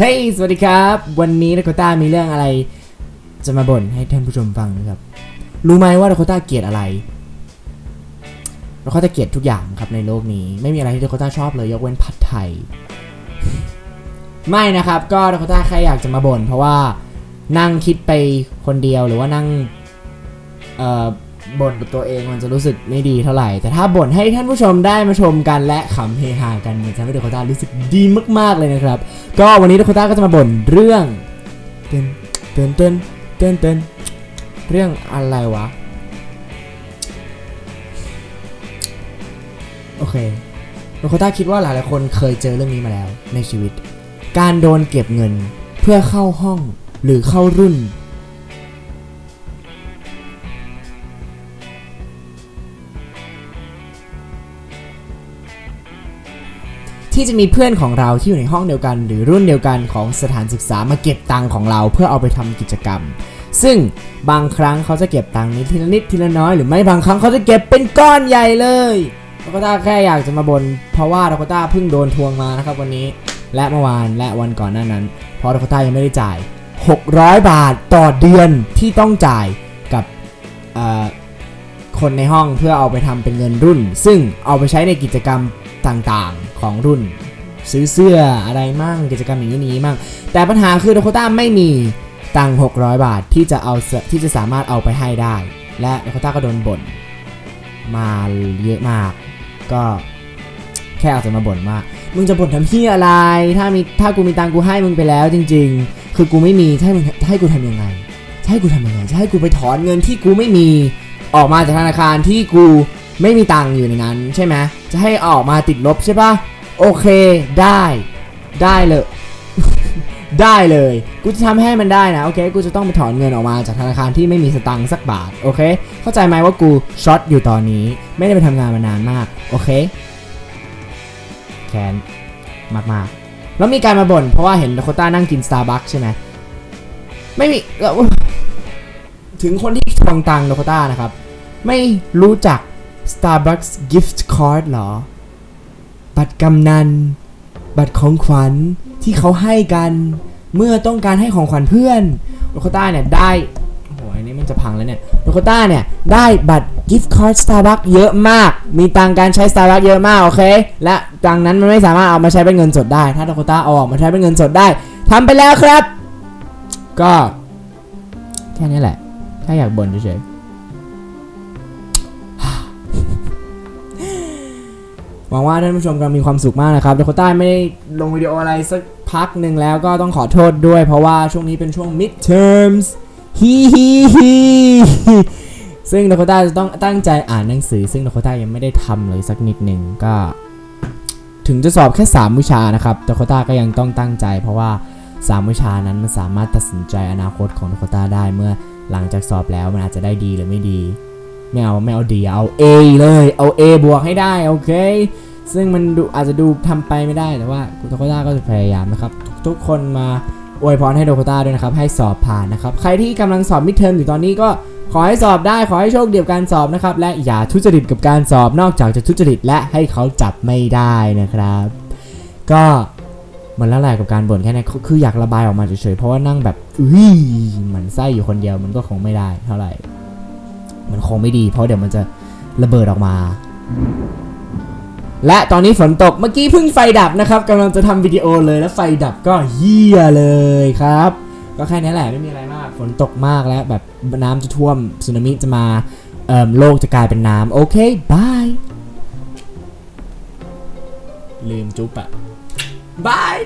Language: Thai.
เฮ้ย สวัสดีครับ วันนี้ดาโคต้ามีเรื่องอะไร จะมาบ่นให้ท่านผู้ชมฟังนะครับ รู้ไหมว่าดาโคต้าเกลียดอะไรดาโคต้าเกลียดทุกอย่างครับในโลกนี้ ไม่มีอะไรที่ดาโคต้าชอบเลยยกเว้นผัดไทย ไม่นะครับ ก็ดาโคต้าแค่อยากจะมาบ่นเพราะว่านั่งคิดไปคนเดียวหรือว่านั่งเอ่อ บ่นกับตัวเองมันจะรู้สึกไม่ดีเท่าไหร่ แต่ถ้าบ่นให้ท่านผู้ชมได้มาชมกันและขำเฮฮากันมันจะทำให้ดาโคต้ารู้สึกดีมากๆเลยนะครับ ก็วันนี้ดโคต้าก็จะมาบ่นเรื่องเต้นเต้นเต้นเต้นเต้นเรื่องอะไรวะ โอเคดโคต้าคิดว่าหลายๆคนเคยเจอเรื่องนี้มาแล้วในชีวิต การโดนเก็บเงินเพื่อเข้าห้องหรือเข้ารุ่น ที่จะมีเพื่อนของเราที่อยู่ในห้องเดียวกัน หรือรุ่นเดียวกันของสถานศึกษามาเก็บตังค์ของเราเพื่อเอาไปทำกิจกรรม ซึ่งบางครั้งเขาจะเก็บตังค์นิดทีละนิดทีละน้อยหรือไม่บางครั้งเขาจะเก็บเป็นก้อนใหญ่เลยดาโคต้าแค่อยากจะมาบน่นเพราะว่าดาโคต้าเพิ่งโดนทวงมานะครับวันนี้ และเมื่อวานและวันก่อนหน้านั้น เพราะดาโคต้ายังไม่ได้จ่าย 600 บาทต่อเดือนที่ต้องจ่ายกับคนในห้องเพื่อเอาไปทำเป็นเงินรุ่น ซึ่งเอาไปใช้ในกิจกรรมต่างๆ ของรุ่น ซื้อเสื้ออะไรมั่งกิจกรรมอย่างนี้มั่งแต่ปัญหาคือโดโคต้าไม่มีตังค์600 บาทที่จะเอาที่จะสามารถเอาไปให้ได้ และโดโคต้าก็โดนบ่นมาเยอะมาก ก็แค่อาจจะมาบ่นว่ามึงจะบ่นทำเพี้ยอะไร ถ้ามีถ้ากูมีตังกูให้มึงไปแล้วจริง ๆ คือกูไม่มีให้มึงให้กูทำยังไงให้กูทำยังไงจะให้กูไปถอนเงินที่กูไม่มีออกมาจากธนาคารที่กูไม่มีตังค์อยู่ในนั้น ใช่ไหมจะให้ออกมาติดลบใช่ปะ โอเคได้ ได้เลย ได้เลย กูจะทำให้มันได้นะ โอเค กูจะต้องไปถอนเงินออกมาจากธนาคารที่ไม่มีสตังค์สักบาท โอเค เข้าใจไหมว่ากูช็อตอยู่ตอนนี้ ไม่ได้ไปทำงานมานานมาก โอเค แคนมากๆ แล้วมีการมาบ่น เพราะว่าเห็นโคต้านั่งกิน Starbucks ใช่ไหมไม่มีถึงคนที่ทวงตังค์โคต้านะครับ ไม่รู้จัก Starbucks gift card เหรอ บัตรกำนัน บัตรของขวัญที่เขาให้กัน เมื่อต้องการให้ของขวัญเพื่อนโรโคต้าเนี่ยได้โอ้โหอันนี้มันจะพังแล้วเนี่ยโรโคต้าเนี่ยได้บัตรกิฟต์คาร์ด Starbucks เยอะมาก มีตังการใช้ Starbucks เยอะมากโอเค และตังนั้นมันไม่สามารถเอามาใช้เป็นเงินสดได้ ถ้าโรโคต้าเอาออกมาใช้เป็นเงินสดได้ทำไปแล้วครับ ก็แค่นี้แหละแค่อยากบ่นเฉยๆ วังว่าท่านผู้ชมกำลังมีความสุขมากนะครับเดโคต้าไม่ได้ลงวิดีโออะไรสักพักหนึ่งแล้วก็ต้องขอโทษด้วย เพราะว่าช่วงนี้เป็นช่วง midterms ฮีฮีฮีซึ่งเดโคต้าจะต้องตั้งใจอ่านหนังสือ ซึ่งเดโคต้ายังไม่ได้ทำเลยสักนิดหนึ่งก็ ถึงจะสอบแค่ 3 วิชานะครับเดโคต้าก็ยังต้องตั้งใจ เพราะว่า 3 วิชานั้นมันสามารถตัดสินใจอนาคตของเดโคต้าได้เมื่อหลังจากสอบแล้วมันอาจจะได้ดีหรือไม่ดีไม่เอาไม่เอาดีเอา A เลยเอา A บวกให้ได้ โอเค ซึ่งมันดูอาจจะดูทำไปไม่ได้แต่ว่าโดโคต้าก็จะพยายามนะครับ ทุกคนมาอวยพรให้โดโคต้าด้วยนะครับ ให้สอบผ่านนะครับ ใครที่กำลังสอบมิดเทอมอยู่ตอนนี้ก็ขอให้สอบได้ขอให้โชคดีกับการสอบนะครับ และอย่าทุจริตกับการสอบนอกจากจะทุจริตและให้เขาจับไม่ได้นะครับ ก็เหมันล้วแหละกับการบ่นแค่นี้คืออยากระบายออกมาเฉยๆเพราะว่านั่งแบบอุ้ยมันไส้อยู่คนเดียวมันก็คงไม่ได้เท่าไหร่ มันคงไม่ดี เพราะเดี๋ยวมันจะระเบิดออกมา และตอนนี้ฝนตกเมื่อกี้เพิ่งไฟดับนะครับกำลังจะทำวิดีโอเลยแล้วไฟดับก็เหี้ยเลยครับ ก็แค่นี้แหละไม่มีอะไรมากฝนตกมากแล้วแบบน้ำจะท่วมสึนามิจะมาเอ่อโลกจะกลายเป็นน้ำโอเคบายลืมจุ๊บอะบาย